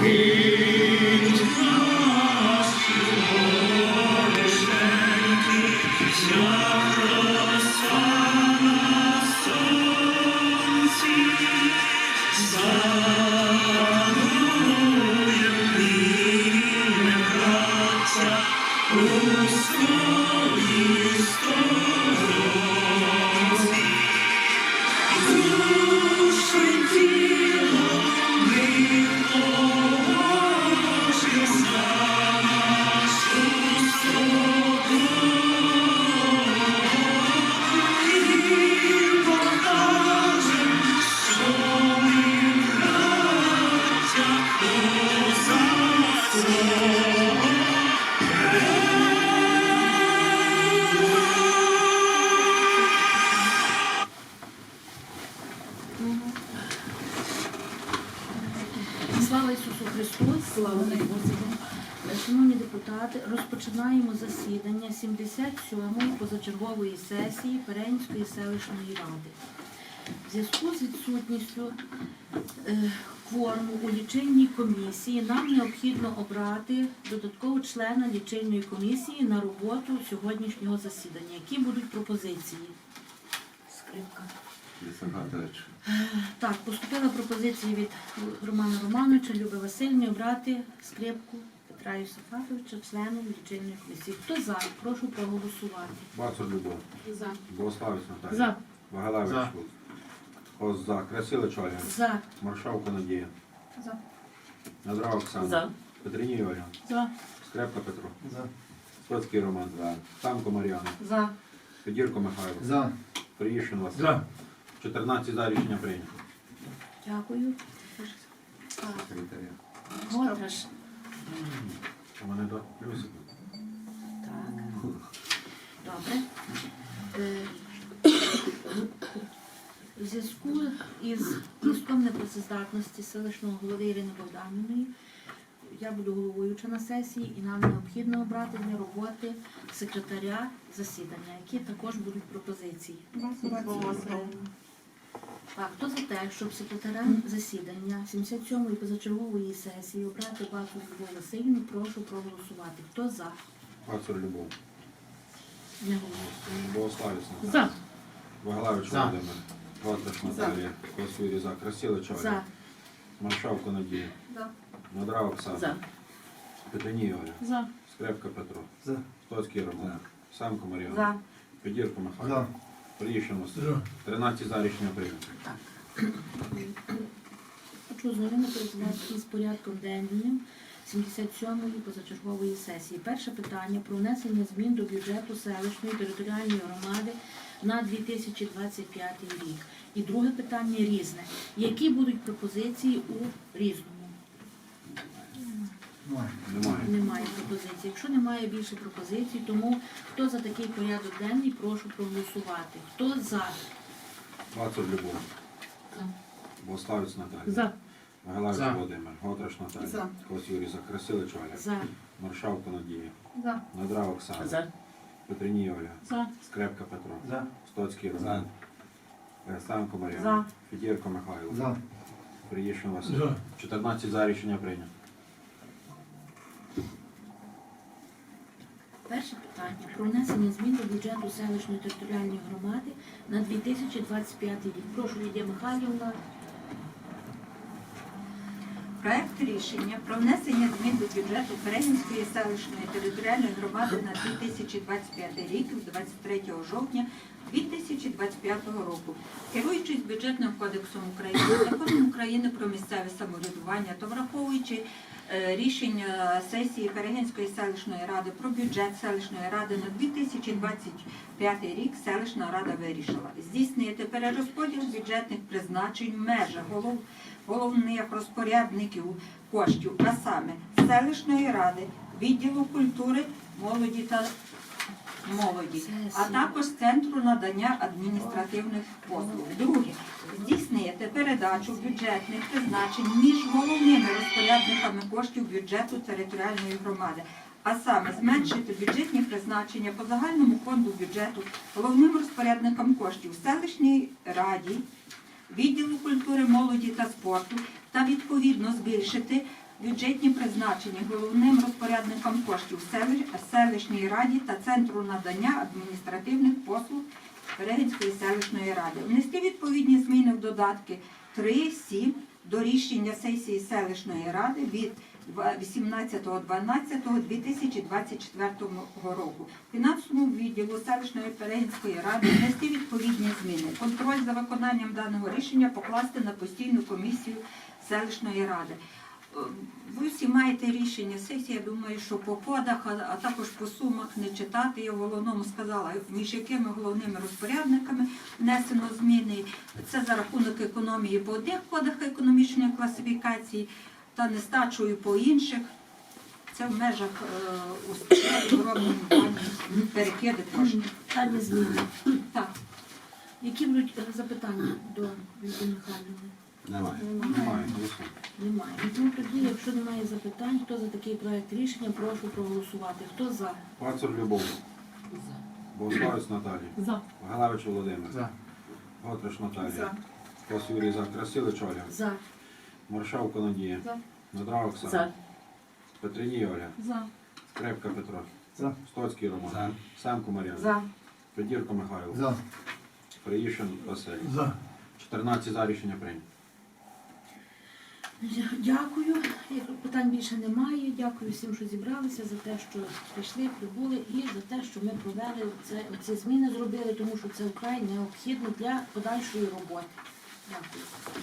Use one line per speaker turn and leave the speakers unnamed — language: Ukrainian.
Святий Слава Ісусу Христу! Слава Господу! Шановні депутати, розпочинаємо засідання 77-ї позачергової сесії Перенської селищної ради. В зв'язку з відсутністю е, кворуму у лічильній комісії нам необхідно обрати додаткового члена лічильної комісії на роботу сьогоднішнього засідання. Які будуть пропозиції? Скрипка. Так, поступила пропозиція від Романа Романовича, Люби Васильівни обрати скрипку Петра Юсифатовича членом лічильної комісії. Хто за? Прошу проголосувати.
Бацур Любов.
За.
Богославець Наталія.
За.
Вагалевич.
За.
Хоз за. Красилич Ольга.
За.
Маршавка Надія.
За.
Надрав Оксана.
За.
Петриній Ольга.
За.
Скрепка Петро.
За.
Стоцький Роман. За. Самко Мар'яна.
За.
Федірко Михайло.
За.
Приїшин Василь.
За.
14 за рішення прийнято.
Дякую.
Секретаря.
Готраш.
У мене до плюсик.
Так. Добре. Е, В зв'язку із пуском непрацездатності селищного голови Ірини Богданівної я буду головуюча на сесії і нам необхідно обрати для роботи секретаря засідання, які також будуть пропозиції. Так, хто за те, щоб секретарем засідання 77-ї позачергової сесії обрати Баку Любов Васильівну, прошу проголосувати. Хто за?
Бацур Любов.
Не голосує.
Богославець Наталія.
За.
Вагалевич
За.
Володимир. Готраш Наталія. Косвірі за. Красилич Ольга.
За.
Маршавка Надія.
За.
Надрав Оксана.
За.
Петриній Ольга.
За.
Скрепка Петро.
За.
Стоцький Роман. Самко Мар'яна.
За.
Федірко Михайло.
За.
Василь. 13 за рішення прийнято.
Хочу ознайомити розглядати з порядком денним 77-ї позачергової сесії. Перше питання про внесення змін до бюджету селищної територіальної громади на 2025 рік. І друге питання різне. Які будуть пропозиції у різному?
Немає.
Немає.
Пропозицій. Якщо немає більше пропозицій, тому хто за такий порядок денний, прошу проголосувати. Хто за?
Бацур Любов.
За.
Богославець Наталія.
За.
Гагалевич
За.
Володимир. Готраш Наталія.
За.
Кос Юрій за. Красилич Оля.
За.
Маршавка Надія.
За.
Надрав Оксана.
За.
Петриній Оля.
За.
Скрепка Петро.
За.
Стоцький Роман. Самко Мар'яна.
За.
Федірко Михайло.
За.
Приїшин Василь.
За.
14 за рішення прийнято.
Про внесення змін до бюджету селищної територіальної громади на 2025 рік. Прошу, Лідія Михайлівна.
Проект рішення про внесення змін до бюджету Перегінської селищної територіальної громади на 2025 рік 23 жовтня 2025 року. Керуючись бюджетним кодексом України, законом України про місцеве самоврядування та враховуючи рішення сесії Перегінської селищної ради про бюджет селищної ради на 2025 рік селищна рада вирішила здійснити перерозподіл бюджетних призначень в межах голов головних розпорядників коштів, а саме селищної ради, відділу культури, молоді та молоді, а також центру надання адміністративних послуг. Друге, здійснити передачу бюджетних призначень між головними розпорядниками коштів бюджету територіальної громади. А саме зменшити бюджетні призначення по загальному фонду бюджету головним розпорядникам коштів селищній раді, відділу культури, молоді та спорту та відповідно збільшити бюджетні призначення головним розпорядникам коштів селищ- селищній раді та центру надання адміністративних послуг Перегінської селищної ради. Внести відповідні зміни в додатки 3, 7 до рішення сесії селищної ради від 18.12.2024 року. Фінансовому відділу селищної Перегінської ради внести відповідні зміни. Контроль за виконанням даного рішення покласти на постійну комісію селищної ради. Ви всі маєте рішення сесії, я думаю, що по кодах, а, також по сумах не читати. Я в головному сказала, між якими головними розпорядниками внесено зміни. Це за рахунок економії по одних кодах економічної класифікації та нестачою по інших. Це в межах е, у в робному плані перекиди
зміни.
Так,
Які будуть е, запитання до Вікторії Михайлівни?
Немає.
Немає.
Немає.
Ну тоді, якщо немає запитань, хто за такий проект рішення, прошу проголосувати. Хто за?
Пацур Любов. Богославець Наталія.
За.
Галевич Володимир.
За.
Готриш Наталія. Кос Юрій за. Красилич Оля.
За.
Маршавко Надія.
За.
Надрав Оксана.
За.
Петриній Оля.
За.
Скрепка Петро.
За.
Стоцький Роман. Семко Мар'яна.
За.
Федірко Михайло.
За.
Приїшин Василь.
За.
14 за рішення прийнято.
Дякую. Питань більше немає. Дякую всім, що зібралися, за те, що прийшли, прибули, і за те, що ми провели ці зміни зробили, тому що це вкрай необхідно для подальшої роботи. Дякую.